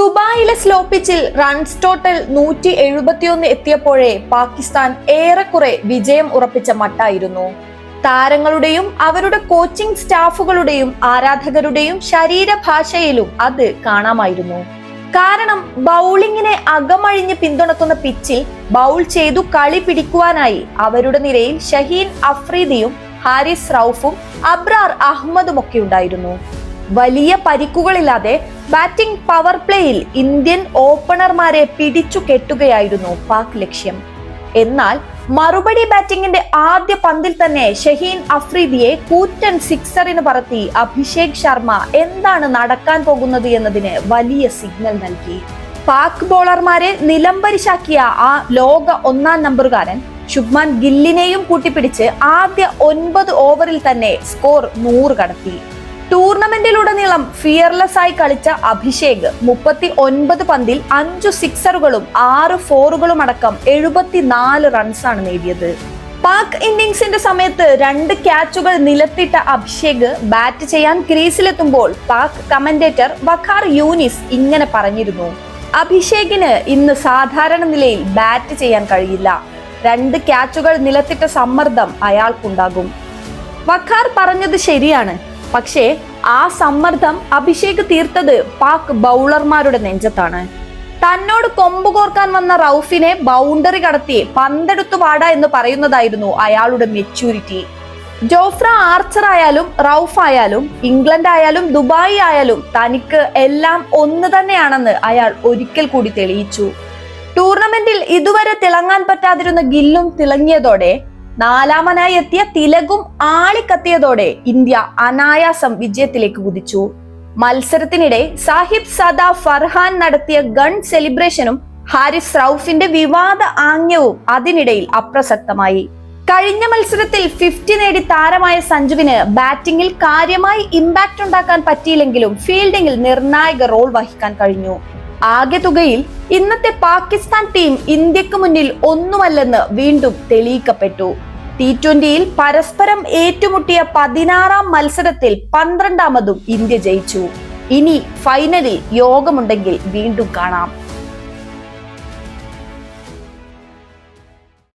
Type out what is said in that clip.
ദുബായിലെ slow പിച്ചിൽ runs total നൂറ്റി എഴുപത്തിയൊന്ന് എത്തിയപ്പോഴേ പാകിസ്ഥാൻ ഏറെക്കുറെ വിജയം ഉറപ്പിച്ച മട്ടായിരുന്നു. താരങ്ങളുടെയും അവരുടെ കോച്ചിംഗ് സ്റ്റാഫുകളുടെയും ആരാധകരുടെയും ശരീരഭാഷയിലും അത് കാണാമായിരുന്നു. കാരണം ബൗളിങ്ങിനെ അകമഴിഞ്ഞ് പിന്തുണക്കുന്ന പിച്ചിൽ ബൗൾ ചെയ്തു കളി പിടിക്കുവാനായി അവരുടെ നിരയിൽ ഷഹീൻ അഫ്രീദിയും ഹാരിസ് റൌഫും അബ്രാർ അഹമ്മദും ഒക്കെ ഉണ്ടായിരുന്നു. വലിയ പരിക്കുകളില്ലാതെ ബാറ്റിംഗ് പവർ പ്ലേയിൽ ഇന്ത്യൻ ഓപ്പണർമാരെ പിടിച്ചു കെട്ടുകയായിരുന്നു പാക് ലക്ഷ്യം. എന്നാൽ മറുപടി ബാറ്റിംഗിന്റെ ആദ്യ പന്തിൽ തന്നെ ഷഹീൻ അഫ്രീദിയെ കൂറ്റൻ സിക്സറിന് പറത്തി അഭിഷേക് ശർമ്മ എന്താണ് നടക്കാൻ പോകുന്നത് എന്നതിന് വലിയ സിഗ്നൽ നൽകി. പാക് ബോളർമാരെ നിലംപരിശാക്കിയ ആ ലോക ഒന്നാം നമ്പറുകാരൻ ശുഭ്മാൻ ഗില്ലിനെയും കൂട്ടിപ്പിടിച്ച് ആദ്യ ഒൻപത് ഓവറിൽ തന്നെ സ്കോർ നൂറ് കടത്തി. ടൂർണമെന്റിലുടനീളം ഫിയർലെസ് ആയി കളിച്ച അഭിഷേക് മുപ്പത്തി ഒൻപത് പന്തിൽ അഞ്ചു സിക്സറുകളും ആറ് ഫോറുകളും അടക്കം എഴുപത്തിനാല് റൺസാണ് നേടിയത്. പാക് ഇന്നിംഗ്സിന്റെ സമയത്ത് രണ്ട് ക്യാച്ചുകൾ നിലത്തിട്ട അഭിഷേക് ബാറ്റ് ചെയ്യാൻ ക്രീസിലെത്തുമ്പോൾ പാക് കമന്റേറ്റർ വഖാർ യൂനിസ് ഇങ്ങനെ പറഞ്ഞിരുന്നു. അഭിഷേകിന് ഇന്ന് സാധാരണ നിലയിൽ ബാറ്റ് ചെയ്യാൻ കഴിയില്ല. രണ്ട് ക്യാച്ചുകൾ നിലത്തിട്ട സമ്മർദ്ദം അയാൾക്കുണ്ടാകും. വഖാർ പറഞ്ഞത് ശരിയാണ്. പക്ഷേ ആ സമ്മർദ്ദം അഭിഷേക് തീർത്തത് പാക് ബൗളർമാരുടെ നെഞ്ചത്താണ്. തന്നോട് കൊമ്പ് കോർക്കാൻ വന്ന റൌഫിനെ ബൗണ്ടറി കടത്തി പന്തെടുത്തു പാട എന്ന് പറയുന്നതായിരുന്നു അയാളുടെ മെച്യൂരിറ്റി. ജോഫ്ര ആർച്ചർ ആയാലും റൌഫ് ആയാലും ഇംഗ്ലണ്ട് ആയാലും ദുബായ് ആയാലും തനിക്ക് എല്ലാം ഒന്ന് തന്നെയാണെന്ന് അയാൾ ഒരിക്കൽ കൂടി തെളിയിച്ചു. ടൂർണമെന്റിൽ ഇതുവരെ തിളങ്ങാൻ പറ്റാതിരുന്ന ഗില്ലും തിളങ്ങിയതോടെ നാലാമനായി എത്തിയ തിലകും ആളിക്കത്തിയതോടെ ഇന്ത്യ അനായാസം വിജയത്തിലേക്ക് കുതിച്ചു. മത്സരത്തിനിടെ സാഹിബ് സദാ ഫർഹാൻ നടത്തിയ ഗൺ സെലിബ്രേഷനും ഹാരിസ് റൌഫിന്റെ വിവാദ ആംഗ്യവും അതിനിടയിൽ അപ്രസക്തമായി. കഴിഞ്ഞ മത്സരത്തിൽ ഫിഫ്റ്റി നേടി താരമായ സഞ്ജുവിന് ബാറ്റിംഗിൽ കാര്യമായി ഇമ്പാക്ട് ഉണ്ടാക്കാൻ പറ്റിയില്ലെങ്കിലും ഫീൽഡിംഗിൽ നിർണായക റോൾ വഹിക്കാൻ കഴിഞ്ഞു. ആകെ തുകയിൽ ഇന്നത്തെ പാകിസ്ഥാൻ ടീം ഇന്ത്യയ്ക്ക് മുന്നിൽ ഒന്നുമല്ലെന്ന് വീണ്ടും തെളിയിക്കപ്പെട്ടു. ടി ട്വന്റിയിൽ പരസ്പരം ഏറ്റുമുട്ടിയ പതിനാറാം മത്സരത്തിൽ പന്ത്രണ്ടാമതും ഇന്ത്യ ജയിച്ചു. ഇനി ഫൈനലിൽ യോഗമുണ്ടെങ്കിൽ വീണ്ടും കാണാം.